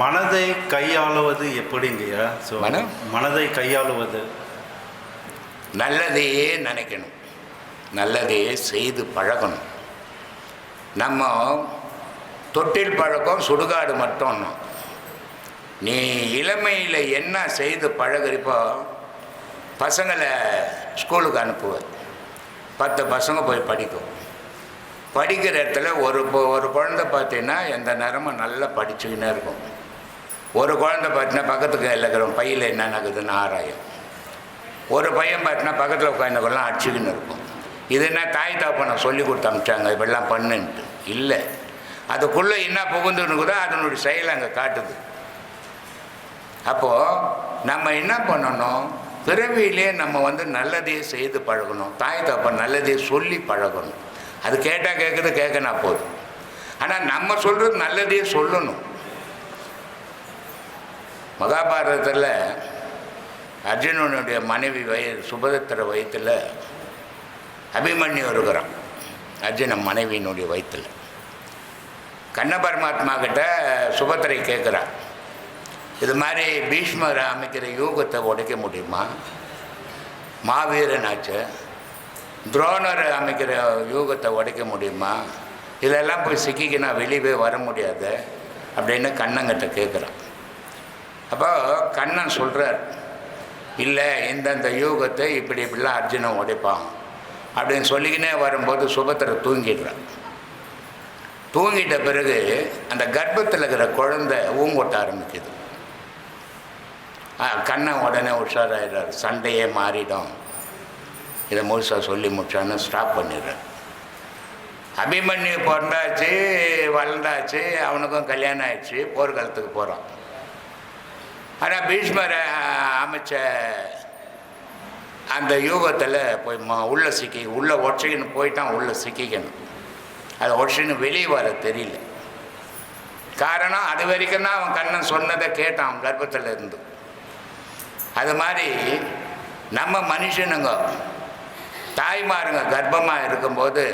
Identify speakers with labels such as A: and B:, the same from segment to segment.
A: மனதை கையாளுவது எப்படிங்கய்யா? ஸோ
B: மனம்?
A: மனதை கையாளுவது.
B: நல்லதையே நினைக்கணும். நல்லதையே செய்து பழகணும். நம்ம தொட்டில் பழக்கம் சுடுகாடு மட்டும். நீ இளமையில் என்ன செய்து பழகுறப்போ பசங்களை ஸ்கூலுக்கு அனுப்புவ. பத்து பசங்க போய் படிக்கும். படிக்கிற இடத்துல ஒரு ஒரு குழந்தை பார்த்தீங்கன்னா எந்த நேரமும் நல்லா படிச்சுக்கினே இருக்கும். ஒரு குழந்தை பார்த்தினா பக்கத்துக்கு இருக்கிற பையில் என்ன நடக்குதுன்னு ஆராயும். ஒரு பையன் பார்த்தினா பக்கத்தில் உட்காந்துக்கெல்லாம் அடிச்சுக்கின்னு இருக்கும். இது என்ன தாய் தாப்பனை சொல்லி கொடுத்து அமிச்சாங்க இப்படிலாம் பண்ணுன்ட்டு. இல்லை. அதுக்குள்ளே என்ன புகுந்துன்னு அதனுடைய செயல் அங்கே காட்டுது. அப்போது நம்ம என்ன பண்ணணும்? பிறவியிலே நம்ம வந்து நல்லதையே செய்து பழகணும். தாய் தாப்பன் நல்லதையே சொல்லி பழகணும். அது கேட்டால் கேட்குது கேட்கனா போதும். ஆனால் நம்ம சொல்கிறது நல்லதையே சொல்லணும். மகாபாரதத்தில் அர்ஜுனனுடைய மனைவி வய சுபதத்திர வயத்தில் அபிமன்யு இருக்கிறான். அர்ஜுனன் மனைவியினுடைய வயிற்றில் கண்ண பரமாத்மா கிட்ட சுபத்திரை கேட்குறான். இது மாதிரி பீஷ்மர் அமைக்கிற யூகத்தை உடைக்க முடியுமா? மாவீரனாச்சு. துரோணர் அமைக்கிற யூகத்தை உடைக்க முடியுமா? இதெல்லாம் போய் சிக்கிக்கினா வெளியவே வர முடியாது அப்படின்னு கண்ணங்கிட்ட கேட்குறான். அப்போ கண்ணன் சொல்கிறார் இல்லை இந்தந்த யூகத்தை இப்படி இப்படிலாம் அர்ஜுனன் உடைப்பான். அப்படின்னு சொல்லிக்கினே வரும்போது சுபத்திர தூங்கிடுறான். தூங்கிட்ட பிறகு அந்த கர்ப்பத்தில் இருக்கிற குழந்தை ஊங்கொட்ட ஆரம்பிக்குது. ஆ, கண்ணன் உடனே உஷாராயிடுறார் சண்டையே மாறிடும். இதை முழுசாக சொல்லி முடிச்சான்னு ஸ்டாப் பண்ணிடுறார். அபிமன்யு பிறந்தாச்சு வளர்ந்தாச்சு அவனுக்கும் கல்யாணம் ஆயிடுச்சு போர்க்காலத்துக்கு போகிறான் ஆனால் பீஷ்மரை அமைச்ச அந்த யூகத்தில் போய் ம உள்ளே சிக்கி உள்ளே ஒற்றைன்னு போயிட்டான் உள்ளே சிக்கிக்கணும். அது ஒற்றைன்னு வெளியே வர தெரியல. காரணம் அது வரைக்கும் தான் அவன் கண்ணன் சொன்னதை கேட்டான் கர்ப்பத்தில் இருந்து. அது மாதிரி நம்ம மனுஷனுங்க தாய்மாருங்க கர்ப்பமாக இருக்கும்போது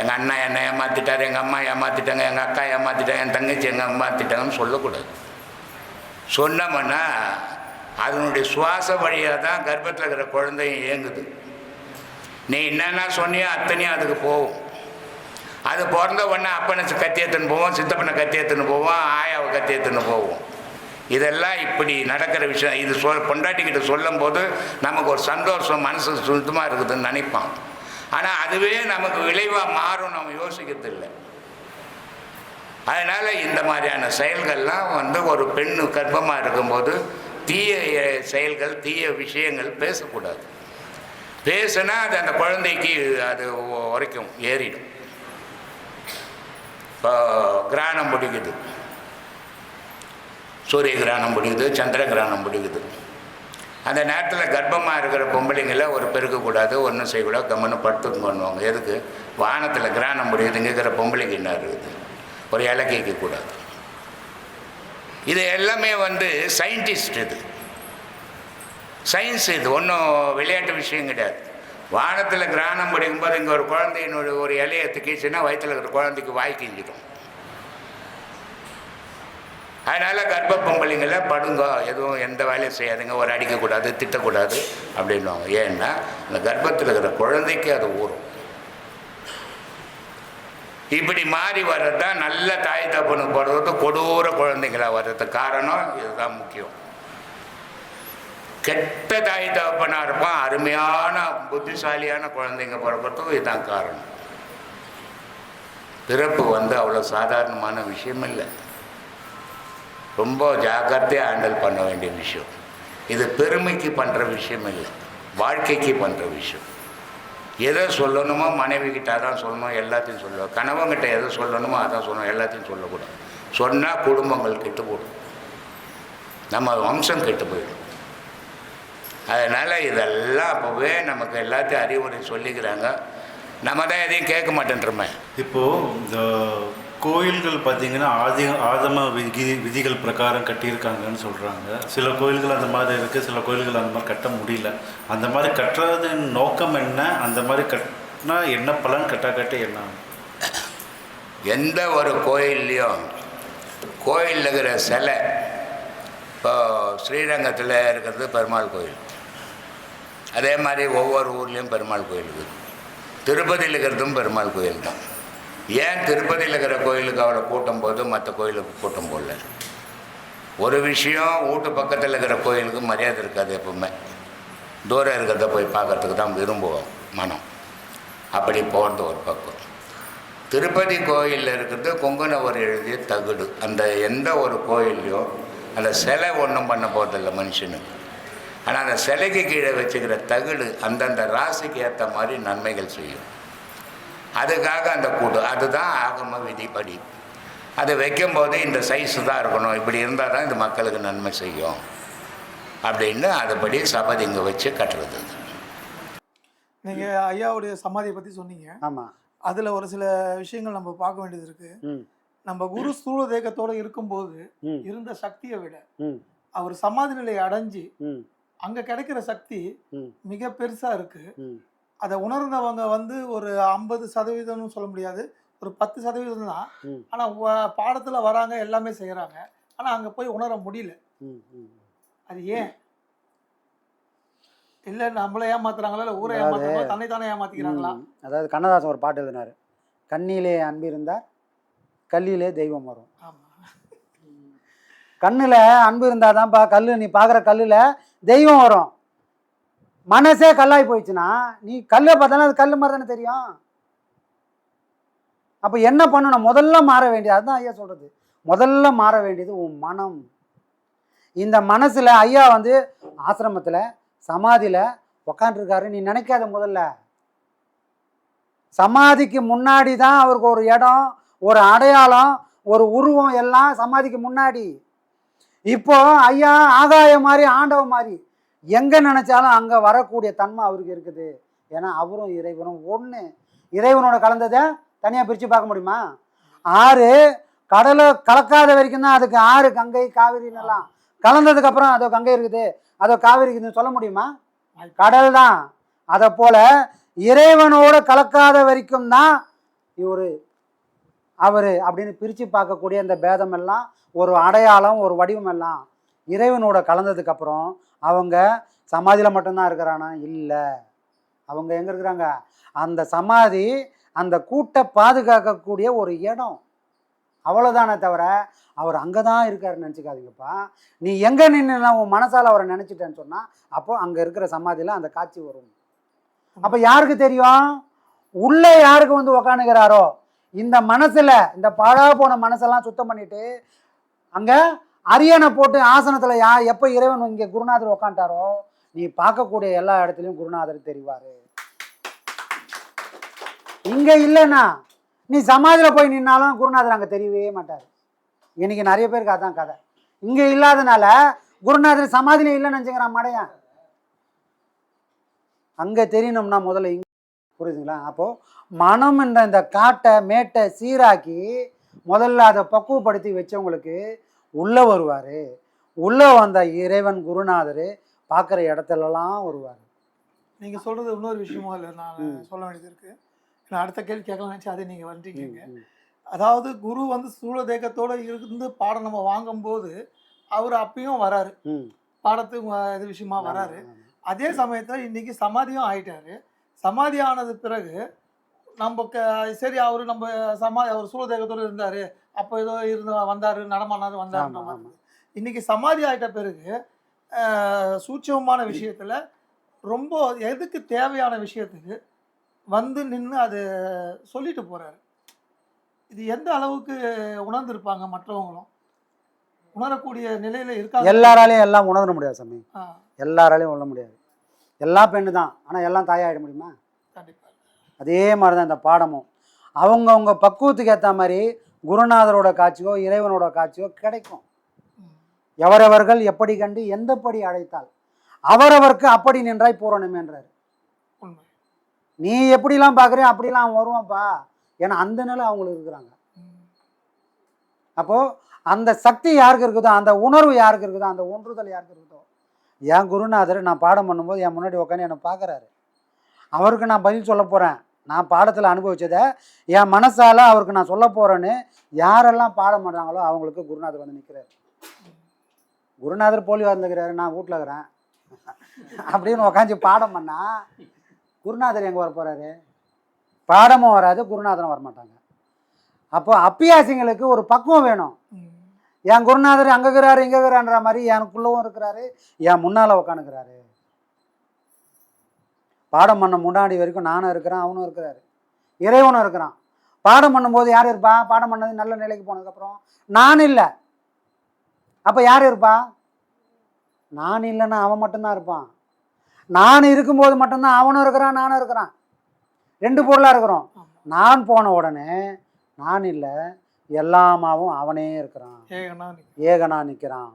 B: எங்கள் அண்ணன் என்னை ஏமாற்றிட்டார் எங்கள் அம்மா ஏமாற்றிட்டாங்க எங்கள் அக்கா ஏமாற்றிட்டாங்க என் தங்கச்சி எங்கள் ஏமாற்றிட்டாங்கன்னு சொல்லக்கூடாது. சொன்னோம்னா அதனுடைய சுவாச வழியாக தான் கர்ப்பத்தில் இருக்கிற குழந்தையும் இயங்குது. நீ என்னென்ன சொன்னியோ அத்தனையும் அதுக்கு போகும். அது பிறந்த உடனே அப்பனை கத்தி எடுத்துன்னு போவோம் சித்தப்பனை கத்தி எடுத்துன்னு போவோம் ஆயாவை கத்தி எடுத்துன்னு போவோம். இதெல்லாம் இப்படி நடக்கிற விஷயம். இது சொல் பொண்டாட்டிக்கிட்ட சொல்லும் போது நமக்கு ஒரு சந்தோஷம் மனசு சுத்தமாக இருக்குதுன்னு நினைப்பான். ஆனால் அதுவே நமக்கு விளைவாக மாறும் நம்ம யோசிக்கிறது இல்லை அதனால் இந்த மாதிரியான செயல்கள்லாம் வந்து ஒரு பெண் கர்ப்பமாக இருக்கும்போது தீய செயல்கள் தீய விஷயங்கள் பேசக்கூடாது. பேசுனா அது அந்த குழந்தைக்கு அது உரைக்கும் ஏறிடும். இப்போ கிராணம் பிடிக்குது சூரிய கிரகணம் பிடிக்குது சந்திர கிரகணம் பிடிக்குது அந்த நேரத்தில் கர்ப்பமாக இருக்கிற பொம்பளைங்களை ஒரு பெருக்கக்கூடாது ஒன்றும் செய்யக்கூடாது கம்மன்னு படுத்துக்கு பண்ணுவாங்க. எதுக்கு? வானத்தில் கிரகணம் பிடிக்குது இருக்கிற பொம்பளைக்கு என்ன இருக்குது? ஒரு இலை கேட்கக்கூடாது இது எல்லாமே வந்து சயின்டிஸ்ட் இது. சயின்ஸ் இது ஒன்றும் விளையாட்டு விஷயம் கிடையாது. வானத்தில் கிராணம் படிக்கும்போது இங்கே ஒரு குழந்தையினுடைய ஒரு இலையை திக்கிச்சுன்னா வயிற்றில் இருக்கிற குழந்தைக்கு வாய் கிஞ்சிடும் அதனால் கர்ப்ப பொம்பளைங்கள படுங்க எதுவும் எந்த வேலையும் செய்யாதுங்க ஒரு அடிக்கக்கூடாது திட்டக்கூடாது அப்படின்வாங்க ஏன்னா இந்த கர்ப்பத்தில் இருக்கிற குழந்தைக்கு அது ஊறும். இப்படி மாறி வர்றது தான் நல்ல தாய் தப்பனுக்கு போடுறது கொடூர குழந்தைங்களா வர்றது காரணம் இதுதான் முக்கியம். கெட்ட தாய் தகப்பனாக இருப்பான் அருமையான புத்திசாலியான குழந்தைங்க பிறக்கிறதுக்கும் இதுதான் காரணம். பிறப்பு வந்து அவ்வளோ சாதாரணமான விஷயம் இல்லை ரொம்ப ஜாக்கிரதையாக ஹேண்டில் பண்ண வேண்டிய விஷயம். இது பெருமைக்கு பண்ணுற விஷயம் இல்லை வாழ்க்கைக்கு பண்ணுற விஷயம். எதை சொல்லணுமோ மனைவி கிட்ட அதான் சொல்லணும் எல்லாத்தையும் சொல்லுவோம் கணவங்கிட்ட எதை சொல்லணுமோ அதான் சொல்லணும் எல்லாத்தையும் சொல்லக்கூடாது. சொன்னால் குடும்பங்கள் கெட்டு போடும். நம்ம வம்சம் கெட்டு போயிடும். அதனால் இதெல்லாம் அப்போவே நமக்கு எல்லாத்தையும் அறிவுரை சொல்லிக்கிறாங்க. நம்ம தான் எதையும் கேட்க மாட்டேன்றோமே.
A: இப்போது இந்த கோயில்கள் பார்த்தீங்கன்னா ஆதி ஆதம விதி விதிகள் பிரகாரம் கட்டியிருக்காங்கன்னு சொல்கிறாங்க சில கோயில்கள் அந்த மாதிரி இருக்குது சில கோயில்கள் அந்த மாதிரி கட்ட முடியல. அந்த மாதிரி கட்டுறதின் நோக்கம் என்ன? அந்த மாதிரி கட்டினா என்ன பலன் கட்டா கட்ட என்ன?
B: எந்த ஒரு கோயில்லையும் கோயிலில் இருக்கிற சிலை இப்போ ஸ்ரீரங்கத்தில் இருக்கிறது பெருமாள் கோயில். அதே மாதிரி ஒவ்வொரு ஊர்லேயும் பெருமாள் கோயில் இருக்குது திருப்பதியில் இருக்கிறதும் பெருமாள் கோயில் தான் ஏன் திருப்பதியில் இருக்கிற கோயிலுக்கு அவளை கூட்டம் போது மற்ற கோயிலுக்கு கூட்டம் போடல? ஒரு விஷயம் வீட்டு பக்கத்தில் இருக்கிற கோயிலுக்கு மரியாதை இருக்காது எப்பவுமே. தூரம் இருக்கிறத போய் பார்க்கறதுக்கு தான் விரும்புவோம் மனம். அப்படி போகிறது ஒரு பக்கம் திருப்பதி கோயிலில் இருக்கிறது கொங்கணவர் எழுதிய தகுடு. அந்த எந்த ஒரு கோயில்லையும் அந்த சிலை ஒன்றும் பண்ண போகிறதில்ல மனுஷனுக்கு. ஆனால் அந்த சிலைக்கு கீழே வச்சுக்கிற தகுடு அந்தந்த ராசிக்கு ஏற்ற மாதிரி நன்மைகள் செய்யும். அதுக்காக அந்த கூடு. அதுதான் ஆகம விதிப்படி. அதை வைக்கும்போது இந்த சைஸு தான் இருக்கணும். இப்படி இருந்தால் தான் இது மக்களுக்கு நன்மை செய்யும். அப்படின்னு அதுபடி சபதி இங்கே வச்சு கட்டுறது. அது.
C: நீங்க ஐயாவுடைய சமாதியை பத்தி சொன்னீங்க.
D: ஆமாம்
C: அதுல ஒரு சில விஷயங்கள் நம்ம பார்க்க வேண்டியது இருக்கு.
D: ம்.
C: நம்ம குரு ஸ்தூல தேகத்தோட இருக்கும்போது இருந்த சக்தியை விட அவர் சமாதி நிலையை அடைஞ்சு அங்க கிடைக்கிற சக்தி மிக பெருசா இருக்கு.
D: ம்.
C: அதை உணர்ந்தவங்க வந்து ஒரு ஐம்பது சதவீதம்னு சொல்ல முடியாது. ஒரு பத்து சதவீதம் தான்.
D: ம்.
C: ஆனா வ- பாடத்துல வராங்க எல்லாமே செய்யறாங்க ஆனா அங்க போய் உணர முடியல. அது ஏன்? இல்ல நம்மள ஏமாத்துறாங்களா? இல்ல ஊரை ஏமாத்துறாங்களா? தன்னை தானே ஏமாத்திக்கிறாங்களா.
D: அதாவது கண்ணதாசன் ஒரு பாட்டு எழுதினார். கண்ணிலே அன்பு இருந்தால் கல்லிலே தெய்வம் வரும். கண்ணில் அன்பு இருந்தால் தான்ப்பா கல் நீ பார்க்குற கல்லில் தெய்வம் வரும். மனசே கல்லாகி போயிடுச்சுன்னா நீ கல்லை பார்த்தாலும் அது கல் மாதிரி தானே தெரியும். அப்போ என்ன பண்ணணும்? முதல்ல மாற வேண்டியது அதுதான் ஐயா சொல்கிறது முதல்ல மாற வேண்டியது உன் மனம். இந்த மனசில் ஐயா வந்து ஆசிரமத்தில் சமாதியில் உக்காண்டிருக்காரு நீ நினைக்காத முதல்ல. சமாதிக்கு முன்னாடி தான் அவருக்கு ஒரு இடம் ஒரு அடையாளம் ஒரு உருவம் எல்லாம் சமாதிக்கு முன்னாடி. இப்போ ஐயா ஆகாய மாதிரி ஆண்டவ மாதிரி எங்கே நினச்சாலும் அங்கே வரக்கூடிய தன்மை அவருக்கு இருக்குது. ஏன்னா அவரும் இறைவனும். ஒன்று இறைவனோட கலந்ததை தனியாக பிரித்து பார்க்க முடியுமா? ஆறு கடலை கலக்காத வரைக்கும் தான் அதுக்கு ஆறு கங்கை காவிரின்னு கலந்ததுக்கப்புறம் அதோ கங்கை இருக்குது. அதோ காவிரி இருக்குதுன்னு சொல்ல முடியுமா? கடல் தான். அதை போல் இறைவனோட கலக்காத வரைக்கும் தான் இவரு அவர் அப்படின்னு பிரித்து பார்க்கக்கூடிய அந்த பேதம் எல்லாம் ஒரு அடையாளம் ஒரு வடிவம் எல்லாம் இறைவனோட கலந்ததுக்கப்புறம் அவங்க சமாதியில் மட்டும்தான் இருக்கிறானா? இல்லை. அவங்க எங்கே இருக்கிறாங்க? அந்த சமாதி அந்த கூட்டை பாதுகாக்கக்கூடிய ஒரு இடம். அவ்வளோதானே தவிர அவர் அங்கே தான் இருக்காருன்னு நினச்சிக்காதீங்கப்பா. நீ எங்கே நின்று உன் மனசால் அவரை நினச்சிட்டேன்னு சொன்னால் அப்போ அங்கே இருக்கிற சமாதியில் அந்த காட்சி வரும். அப்போ யாருக்கு தெரியும்? உள்ளே யாருக்கு வந்து உக்காணுகிறாரோ இந்த மனசில் இந்த பாழா போன மனசெல்லாம் சுத்தம் பண்ணிவிட்டு அங்கே அரியணை போட்டு ஆசனத்தில் யா எப்போ இறைவன் இங்கே குருநாதர் உக்காண்டாரோ நீ பார்க்கக்கூடிய எல்லா இடத்துலையும் குருநாதர் தெரிவார். இங்கே இல்லைன்னா நீ சமாதியில் போய் நின்னாலும் குருநாதர் அங்கே தெரியவே மாட்டார். இன்னைக்கு நிறைய பேருக்கு அதான் கதை. இங்கே இல்லாதனால குருநாதர் சமாதியில் இல்லைன்னு நினச்சிக்கிறான் மடையன். அங்கே தெரியணும்னா முதல்ல இங்க புரியுதுங்களா அப்போது மனம் என்ற இந்த காட்டை மேட்டை சீராக்கி முதல்ல அதை பக்குவப்படுத்தி வச்சவங்களுக்கு உள்ளே வருவார். உள்ளே வந்த இறைவன் குருநாதர் பார்க்குற இடத்துலலாம் வருவார்.
C: நீங்க சொல்றது இன்னொரு விஷயமும் இல்லை நான். சொல்ல வேண்டியது இருக்கு. நான் அடுத்த கேள்வி கேட்கலாம் நினைச்சு அதை நீங்க வந்துட்டீங்க. அதாவது குரு வந்து சூழ தேக்கத்தோட இருந்து பாடம் நம்ம வாங்கும்போது அவர் அப்பயும் வராரு. வ- இது விஷயமா வராரு. அதே சமயத்துல இன்னைக்கு சமாதியும் ஆயிட்டாரு. சமாதி ஆனது பிறகு நம்ம க- சரி அவரு நம்ம சமாதி அவர் சூழ தேக்கத்தோட இருந்தாரு. அப்போ ஏதோ இருந்து வந்தாரு நடமானாரு மாதிரி. இன்னைக்கு சமாதி ஆயிட்ட பிறகு அஹ், சூட்சமமான விஷயத்துல ரொம்ப எதுக்கு தேவையான விஷயத்துக்கு வந்து நின்று அது சொல்லிட்டு போறாரு. இது எந்த அளவுக்கு உணர்ந்திருப்பாங்க மற்றவங்களும்? உணரக்கூடிய நிலையில இருக்காங்க
D: எல்லாராலையும் எல்லாம் உணர முடியாது சாமி.
C: ஆ,
D: எல்லாராலையும் உணர முடியாது. எல்லாம் பெண்ணு தான் ஆனால் எல்லாம் தாயாயிட முடியுமா?
C: கண்டிப்பா.
D: அதே மாதிரி தான் இந்த பாடமும் அவங்கவுங்க பக்குவத்துக்கு ஏற்ற மாதிரி குருநாதரோட காட்சியோ இறைவனோட காட்சியோ கிடைக்கும். எவரவர்கள் எப்படி கண்டு எந்தபடி அழைத்தால் அவரவர்க்கு அப்படி நின்றாய் பூரணமேன்றார் நீ எப்படிலாம் பார்க்குறியோ அப்படிலாம் அவன் வருவான்ப்பா ஏன்னா அந்த நிலை அவங்களுக்கு இருக்கிறாங்க. அப்போது அந்த சக்தி யாருக்கு இருக்குதோ அந்த உணர்வு யாருக்கு இருக்குதோ அந்த ஒன்றுதல் யாருக்கு இருக்குதோ என் குருநாதர் நான் பாடம் பண்ணும்போது என் முன்னாடி உட்காந்து என்னை பார்க்குறாரு அவருக்கு நான் பதில் சொல்ல போகிறேன் நான் பாடத்தில் அனுபவிச்சதை என் மனசால் அவருக்கு நான் சொல்ல போகிறேன்னு யாரெல்லாம் பாடம் பண்ணுறாங்களோ அவங்களுக்கு குருநாதர் வந்து நிற்கிறாரு குருநாதர் போலி வந்துக்கிறாரு நான் வீட்டில் இருக்கிறேன். அப்படின்னு உக்காந்து பாடம் பண்ணா குருநாதர் எங்கே வர போகிறாரு பாடமும் வராது குருநாதரும் வரமாட்டாங்க. அப்போ அப்பியாசிங்களுக்கு ஒரு பக்குவம் வேணும். என் குருநாதர் அங்கே இருக்கிறாரு இங்கே இருக்கிறான்ற மாதிரி எனக்குள்ளவும் இருக்கிறாரு என் முன்னால் உட்காந்துக்கிறாரு பாடம் பண்ண முன்னாடி வரைக்கும் நானும் இருக்கிறேன் அவனும் இருக்கிறாரு. இறைவனும் இருக்கிறான். பாடம் பண்ணும்போது யார் இருப்பா? பாடம் பண்ணது நல்ல நிலைக்கு போனதுக்கப்புறம் நான் இல்லை. அப்போ யார் இருப்பா? நான் இல்லைன்னா அவன் மட்டும்தான் இருப்பான். நான் இருக்கும்போது மட்டும்தான் அவனும் இருக்கிறான் நானும் இருக்கிறான். ரெண்டு பொருளாக இருக்கிறோம். நான் போன உடனே நான் இல்லை எல்லாமாவும் அவனே இருக்கிறான்.
C: ஏகனா
D: நிற்கிறான்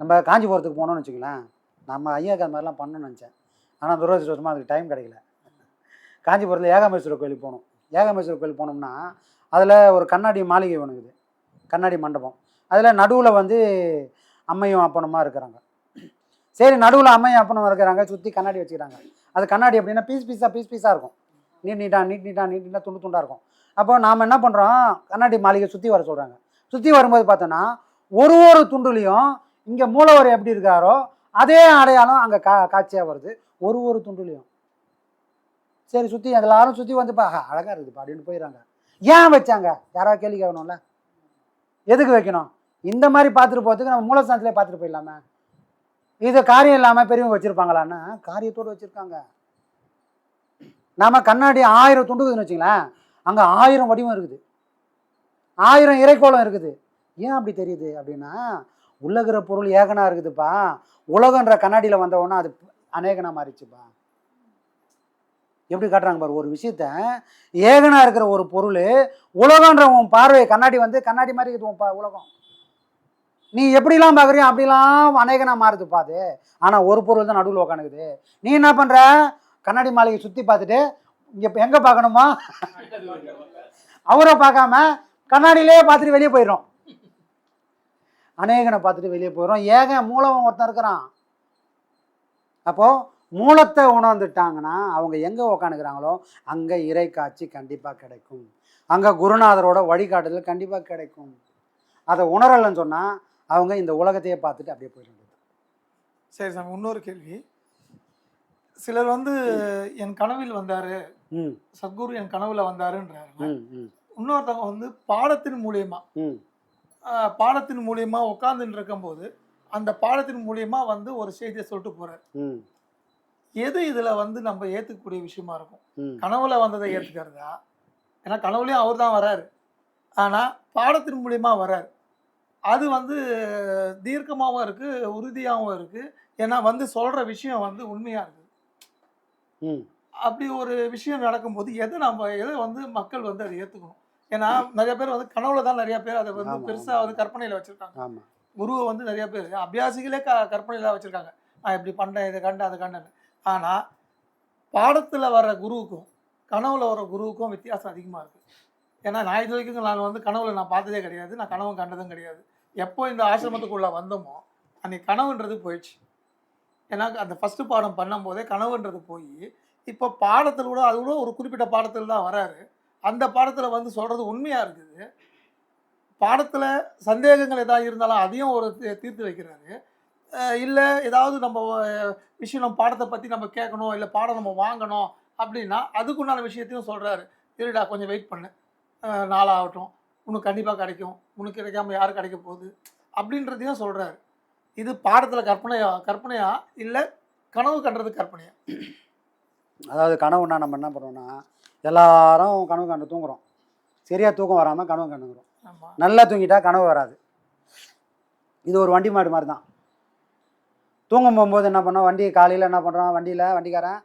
D: நம்ம காஞ்சிபுரத்துக்கு போனோம்னு வச்சுக்கலாம் நம்ம ஐயாக்கு மாதிரிலாம் பண்ணணும்னு நினச்சேன். ஆனால் துரதிருஷ்டவசமாக அதுக்கு டைம் கிடைக்கல. காஞ்சிபுரத்தில் ஏகாமேஸ்வரர் கோயிலுக்கு போகணும் ஏகாமேஸ்வரர் கோயில் போனோம்னா அதில் ஒரு கண்ணாடி மாளிகை ஒன்று இருக்குது. கண்ணாடி மண்டபம். அதில் நடுவில் வந்து அம்மையும் அப்பனமாக இருக்கிறாங்க. சரி நடுவில் அம்மையும் அப்பனும் இருக்கிறாங்க. சுற்றி கண்ணாடி வச்சுக்கிறாங்க. அது கண்ணாடி அப்படின்னா பீஸ் பீஸாக பீஸ் பீஸாக இருக்கும். நீட் நீட்டாக நீட் நீட்டாக நீட் நீட்டாக துண்டு துண்டாக இருக்கும். அப்போ நாம் என்ன பண்ணுறோம் கண்ணாடி மாளிகை சுற்றி வர சொல்கிறாங்க சுற்றி வரும்போது பார்த்தோன்னா ஒரு ஒரு துண்டுலையும் இங்கே மூலவர் எப்படி இருக்காரோ அதே அடையாளம் அங்கே கா காட்சியாக வருது. ஒரு ஒரு துண்டுலையும். சரி சுற்றி எல்லாரும் சுற்றி வந்து பா அழகாக இருக்குதுப்பா அப்படின்னு போயிடுறாங்க. ஏன் வச்சாங்க? யாராவது கேள்வி கேட்கணும்ல? எதுக்கு வைக்கணும்? இந்த மாதிரி பார்த்துட்டு போகிறதுக்கு நம்ம மூலஸ்தானத்திலே பார்த்துட்டு போயிடலாமே. இது காரியம் இல்லாமல் பெரியவங்க வச்சுருப்பாங்களான்னா காரியத்தோடு வச்சுருக்காங்க. நாம் கண்ணாடி ஆயிரம் துண்டுக்குதுன்னு வச்சுங்களேன் அங்கே ஆயிரம் வடிவம் இருக்குது. ஆயிரம் இறைக்கோளம் இருக்குது. ஏன் அப்படி தெரியுது அப்படின்னா உள்ளகிற பொருள் ஏகனாக இருக்குதுப்பா. உலகன்ற கண்ணாடியில் வந்தவொன்னா அது அநேகனாக மாறிச்சுப்பா. எப்படி காட்டுறாங்க பாரு ஒரு விஷயத்த ஏகனாக இருக்கிற ஒரு பொருள் உலகன்ற உன் பார்வை கண்ணாடி வந்து கண்ணாடி மாதிரி இருக்குது உன் உலகம். நீ எப்படிலாம் பார்க்குறியோ அப்படிலாம் அநேகனாக மாறுதுப்பா அது. ஆனால் ஒரு பொருள் தான் நடுவில் உக்காணுக்குது நீ என்ன பண்ணுற கண்ணாடி மாளிகை சுற்றி பார்த்துட்டு இங்கே எங்கே பார்க்கணுமா? அவரை பார்க்காம கண்ணாடியிலே பார்த்துட்டு வெளியே போயிடும் அநேகனை பார்த்துட்டு வெளியே போயிடும் ஏக மூலம் ஒருத்தன் இருக்கிறான். அப்போது மூலத்தை உணர்ந்துட்டாங்கன்னா அவங்க எங்கே உக்காந்துக்கிறாங்களோ அங்கே இறை காட்சி கண்டிப்பாக கிடைக்கும். அங்கே குருநாதரோட வழிகாட்டுதல் கண்டிப்பாக கிடைக்கும். அதை உணரலைன்னு சொன்னால் அவங்க இந்த உலகத்தையே பார்த்துட்டு அப்படியே போயிட
C: சரி சாமி இன்னொரு கேள்வி. சிலர் வந்து என் கனவில் வந்தாரு சத்குரு என் கனவுல வந்தாருன்றாரு.
D: ம் ம்.
C: இன்னொருத்தவங்க வந்து பாடத்தின் மூலியமா பாடத்தின் மூலியமா உட்காந்துட்டு இருக்கும்போது அந்த பாடத்தின் மூலியமா வந்து ஒரு செய்தியை சொல்லிட்டு போறாரு. எது இதுல வந்து நம்ம ஏத்துக்கக்கூடிய விஷயமா இருக்கும்? கனவுல வந்ததை ஏத்துக்கிறதா? ஏன்னா கனவுலயும் அவர் தான் வராரு. ஆனா பாடத்தின் மூலியமா வராரு. அது வந்து தீர்க்கமாகவும் இருக்கு உறுதியாகவும் இருக்கு. ஏன்னா வந்து சொல்ற விஷயம் வந்து உண்மையா இருக்கு. அப்படி ஒரு விஷயம் நடக்கும்போது எதை நம்ம எதை வந்து மக்கள் வந்து அதை ஏத்துக்கணும்? ஏன்னா நிறைய பேர் வந்து கனவுல தான் நிறைய பேர் அதை வந்து பெருசா. வந்து கற்பனையில வச்சிருக்காங்க. குருவை வந்து நிறைய பேர் அபியாசிகளே க கற்பனையில வச்சுருக்காங்க. நான் இப்படி பண்ணேன் இதை கண்டேன் அதை கண்டேன்னு. ஆனால் பாடத்தில் வர குருவுக்கும் கனவுல வர குருவுக்கும் வித்தியாசம் அதிகமாக இருக்குது ஏன்னா நான் இது வரைக்கும் நான் வந்து கனவுல நான் பார்த்ததே கிடையாது. நான் கனவும் கண்டதும் கிடையாது. எப்போ இந்த ஆசிரமத்துக்குள்ளே வந்தோமோ அன்னைக்கு கனவுன்றது போயிடுச்சு. ஏன்னா அந்த ஃபஸ்ட்டு பாடம் பண்ணும்போதே கனவுன்றது போய் இப்போ பாடத்தில் கூட அது கூட ஒரு குறிப்பிட்ட பாடத்தில் தான் வராரு. அந்த பாடத்தில் வந்து சொல்கிறது உண்மையாக இருக்குது? பாடத்தில் சந்தேகங்கள் ஏதாவது இருந்தாலும் அதையும் ஒரு தீ- தீர்த்து வைக்கிறாரு. இல்லை ஏதாவது நம்ம விஷயம் நம்ம பாடத்தை பற்றி நம்ம கேட்கணும் இல்லை பாடம் நம்ம வாங்கணும் அப்படின்னா அதுக்குண்டான விஷயத்தையும் சொல்கிறாரு இருடா கொஞ்சம் வெயிட் பண்ணு. நாளாகட்டும். உனக்கு கண்டிப்பாக கிடைக்கும். உனக்கு கிடைக்காம யார் கிடைக்க போகுது? அப்படின்றதையும் சொல்கிறாரு இது பாடத்தில் கற்பனையா கற்பனையா இல்லை கனவு கண்டுறது கற்பனையா?
D: அதாவது கனவுனா நம்ம என்ன பண்ணுவோம்னா எல்லாரும் கனவு கண்டு தூங்குறோம். சரியாக தூக்கம் வராமல் கனவு கண்டுக்கிறோம். நல்லா தூங்கிட்டா கனவு வராது. இது ஒரு வண்டி மாடு மாதிரி தான் தூங்கும் போகும்போது என்ன பண்ணோம்? வண்டி காலையில் என்ன பண்ணுறான் வண்டியில் வண்டிக்காரன்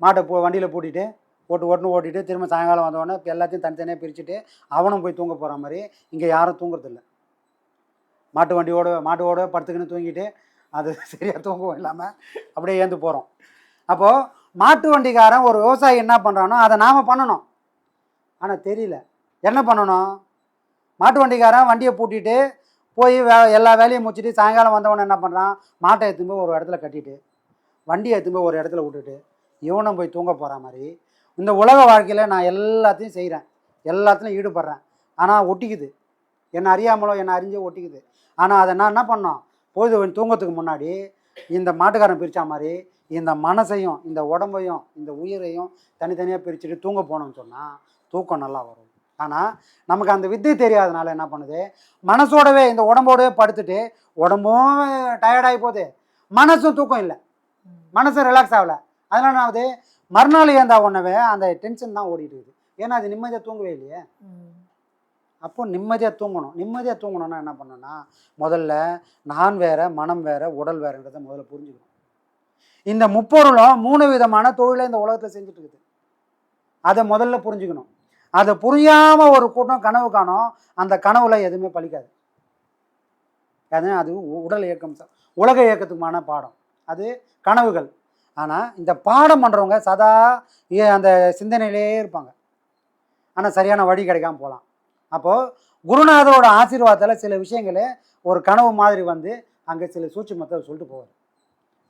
D: மாட்டை போ வண்டியில் பூட்டிட்டு ஓட்டு ஓட்டுன்னு ஓட்டிட்டு திரும்ப சாயங்காலம் இப்போ எல்லாத்தையும் தனித்தனியாக பிரிச்சுட்டு அவனும் போய் தூங்க போகிற மாதிரி இங்கே யாரும் தூங்குறதில்ல. மாட்டு வண்டியோட மாட்டோட படுத்துக்கின்னு தூங்கிட்டு அது சரியாக தூங்கவும் இல்லாமல் அப்படியே ஏந்து போகிறோம் அப்போது மாட்டு வண்டிக்காரன் ஒரு விவசாயி என்ன பண்ணுறானோ அதை நாம் பண்ணணும். ஆனால் தெரியல. என்ன பண்ணணும்? மாட்டு வண்டிக்காரன் வண்டியை பூட்டிட்டு போய் வே எல்லா வேலையும் முடிச்சுட்டு சாயங்காலம் வந்தவன என்ன பண்ணுறான் மாட்டை எடுத்துன்னு போய் ஒரு இடத்துல கட்டிட்டு வண்டியை எடுத்துன்னு போய் ஒரு இடத்துல விட்டுட்டு இவனும் போய் தூங்க போகிற மாதிரி. இந்த உலக வாழ்க்கையில் நான் எல்லாத்தையும் செய்கிறேன் எல்லாத்துலையும் ஈடுபடுறேன். ஆனால் ஒட்டிக்குது. என்னை அறியாமலோ என்னை அறிஞ்சோ ஒட்டிக்குது. ஆனால் அதை நான் என்ன பண்ணோம்? பொழுது தூங்கத்துக்கு முன்னாடி இந்த மாட்டுக்காரன் பிரித்தா மாதிரி இந்த மனசையும் இந்த உடம்பையும் இந்த உயிரையும் தனித்தனியாக பிரிச்சுட்டு தூங்க போனோம்னு சொன்னால் தூக்கம் நல்லா வரும். ஆனால் நமக்கு அந்த வித்தை தெரியாதனால என்ன பண்ணுது? மனசோடவே இந்த உடம்போடவே படுத்துட்டு உடம்பும் டயர்டாகி போகுது. மனசும் தூக்கம் இல்லை. மனசும் ரிலாக்ஸ் ஆகல. அதனால என்ன ஆகுது? மறுநாள் ஏந்தா உடனே அந்த டென்ஷன் தான் ஓடிட்டு இருக்குது. ஏன்னா அது நிம்மதியாக தூங்கவே இல்லையே. அப்போ நிம்மதியாக தூங்கணும். நிம்மதியாக தூங்கணும்னா என்ன பண்ணணும்னா முதல்ல நான் வேற மனம் வேற உடல் வேறன்றதை முதல்ல புரிஞ்சுக்கணும். இந்த முப்பொருளும் மூணு விதமான தொழிலை இந்த உலகத்தில் செஞ்சுட்டு இருக்குது. அதை முதல்ல புரிஞ்சுக்கணும். அதை புரியாமல் ஒரு கூட்டம் கனவு காணும். அந்த கனவுல எதுவுமே பலிக்காது அது அது உ- உடல் இயக்கம் உலக இயக்கத்துக்குமான பாடம். அது கனவுகள். ஆனால் இந்த பாடம் பண்ணுறவங்க சதா அந்த சிந்தனையிலே இருப்பாங்க. ஆனால் சரியான வழி கிடைக்காம போகலாம் அப்போது குருநாதரோட ஆசீர்வாதத்தில் சில விஷயங்களை ஒரு கனவு மாதிரி வந்து அங்கே சில சூட்சுமத்தை சொல்லிட்டு போவார்.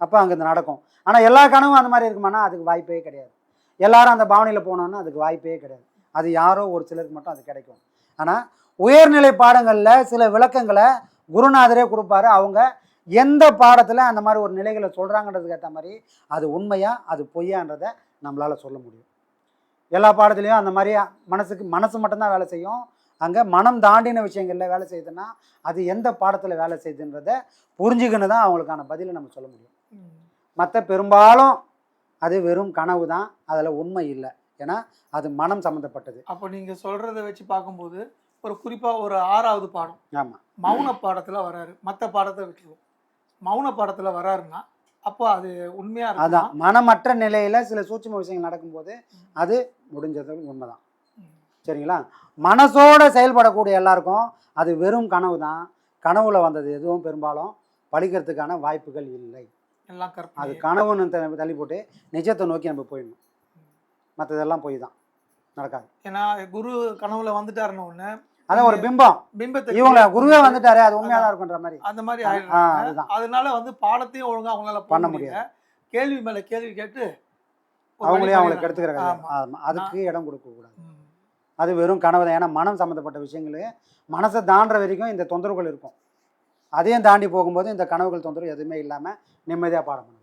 D: அப்போ அங்கே இது நடக்கும். ஆனால் எல்லா கனவும் அந்த மாதிரி இருக்குமானா அதுக்கு வாய்ப்பே கிடையாது. எல்லாரும் அந்த பாவனையில் போனோன்னா அதுக்கு வாய்ப்பே கிடையாது. அது யாரோ ஒரு சிலருக்கு மட்டும் அது கிடைக்கும். ஆனால் உயர்நிலை பாடங்களில் சில விளக்கங்களை குருநாதரே கொடுப்பாரு. அவங்க எந்த பாடத்தில் அந்த மாதிரி ஒரு நிலைகளை சொல்கிறாங்கன்றதுக்கு ஏற்ற மாதிரி அது உண்மையா அது பொய்யான்றதை நம்மளால் சொல்ல முடியும். எல்லா பாடத்துலேயும் அந்த மாதிரி மனசுக்கு மனசு மட்டும்தான் வேலை செய்யும். அங்கே மனம் தாண்டின விஷயங்களில் வேலை செய்யுதுன்னா அது எந்த பாடத்தில் வேலை செய்யுதுன்றதை புரிஞ்சுக்கின்னு தான் அவங்களுக்கான பதிலை நம்ம சொல்ல முடியும். மற்ற பெரும்பாலும் அது வெறும் கனவு தான் அதில் உண்மை இல்லை. ஏன்னா அது மனம் சம்மந்தப்பட்டது
C: அப்போ நீங்க சொல்றத வச்சு பார்க்கும்போது ஒரு குறிப்பா ஒரு ஆறாவது பாடம்.
D: ஆமாம்
C: மௌன பாடத்துல வராரு. மற்ற பாடத்தை விட்டுருவோம். மௌன பாடத்துல வராருன்னா அப்போ அது உண்மையா
D: அதான். மனமற்ற நிலையில் சில சூட்சும விஷயங்கள் நடக்கும்போது அது முடிஞ்சது உண்மைதான். சரிங்களா? மனசோட செயல்படக்கூடிய எல்லாருக்கும் அது வெறும் கனவு தான். கனவுல வந்தது எதுவும் பெரும்பாலும் பழிக்கிறதுக்கான வாய்ப்புகள் இல்லை.
C: எல்லாம்
D: அது கனவுன்னு தள்ளி போட்டு நிஜத்தை நோக்கி நம்ம போயிடணும். மற்றதெல்லாம் போய் தான் நடக்காது.
C: ஏன்னா குரு கனவுல வந்துட்டாருன்னு ஒண்ணு
D: அதான் ஒரு பிம்பம்
C: பிம்பத்தை
D: இவங்கள
C: create
D: குருவே வந்துட்டாரு அது உண்மையா தான் இருக்குன்ற மாதிரி.
C: அந்த மாதிரி
D: அதுதான்.
C: அதனால வந்து பாடத்தையும் ஒழுங்கா அவங்களால
D: பண்ண
C: முடியல. கேள்வி மேல கேள்வி கேட்டு
D: அவங்களே அவங்களை
C: பண்ணிடுறாங்க.
D: கெடுத்துக்கிற
C: ஆமா.
D: ஆமா. அதுக்கு இடம் கொடுக்க கூடாது.
C: ம்.
D: அது வெறும் கனவு தான். ஏன்னா மனம் சம்மந்தப்பட்ட விஷயங்கள் மனசை தாண்டுற வரைக்கும் இந்த தொந்தரவுகள் இருக்கும். அதையும் தாண்டி போகும்போது இந்த கனவுகள் தொந்தரவு எதுவுமே இல்லாமல் நிம்மதியாக பாடம் பண்ணலாம்